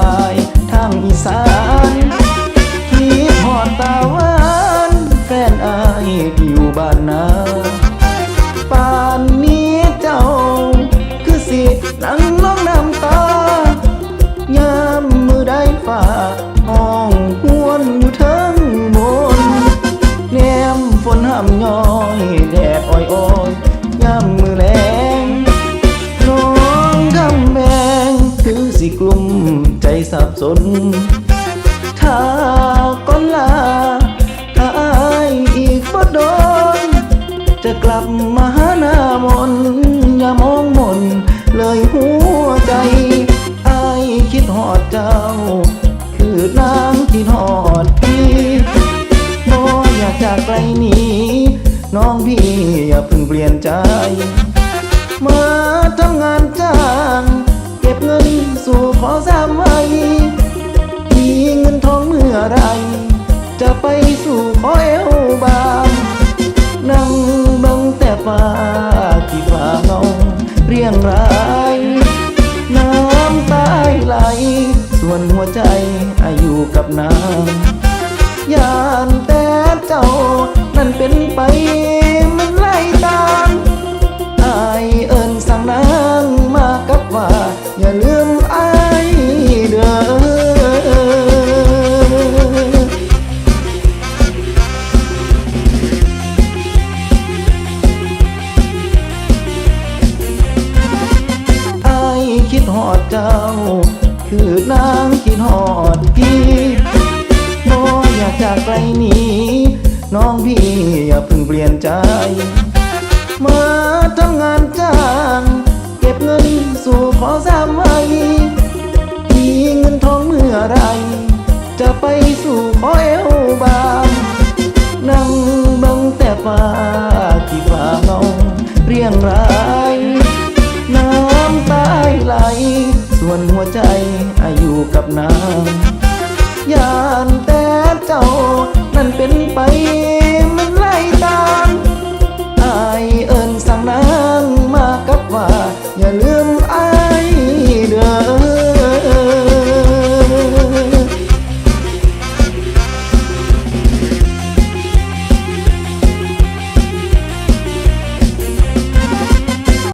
ายทางอีสานคิดหอดตาวานแฟนอายอยู่บ้านนาป่านนี้เจ้า คือสินั่งน้องน้ำตายามมือได้ฝ่าห้องหวนอยู่ทั้งบนแนมฝนห้ามย้อยแดดอ่อยอ่อยยามมือแรงน้องกำแพงคือสิกลุ่ม นถ้าก่อนลาถ้าอายอีกบ่โดน จะกลับมาหาหน้ามนอย่ามองมนเลยหัวใจอายคิดหอดเจ้า คือนางคิดหอดพี่บ่อยากจากไกลหนี้ น้องพี่อย่าเพิ่งเปลี่ยนใจ ไร จะไปสู่ขอเอวบางนั่งบังแต่ฟ้าที่ฟ้าเงาเรียงรายน้ำตาไหล ส่วนหัวใจอายุกับน้ำยานแต่เจ้า นั่นเป็นไปไม่ หอดเจ้า คือนางคิดหอดพี่บ่อยากจากไกลหนี้น้องพี่อย่าเพิ่งเปลี่ยนใจ มาทำงานจ้างเก็บเงินสู่ขอสามไว้มีเงินทองเมื่อไร จะไปสู่ขอเอวบางนั่งบังแต่ฟ้า วนหัวใจอายุกับนางยานแต่เจ้า นั่นเป็นไป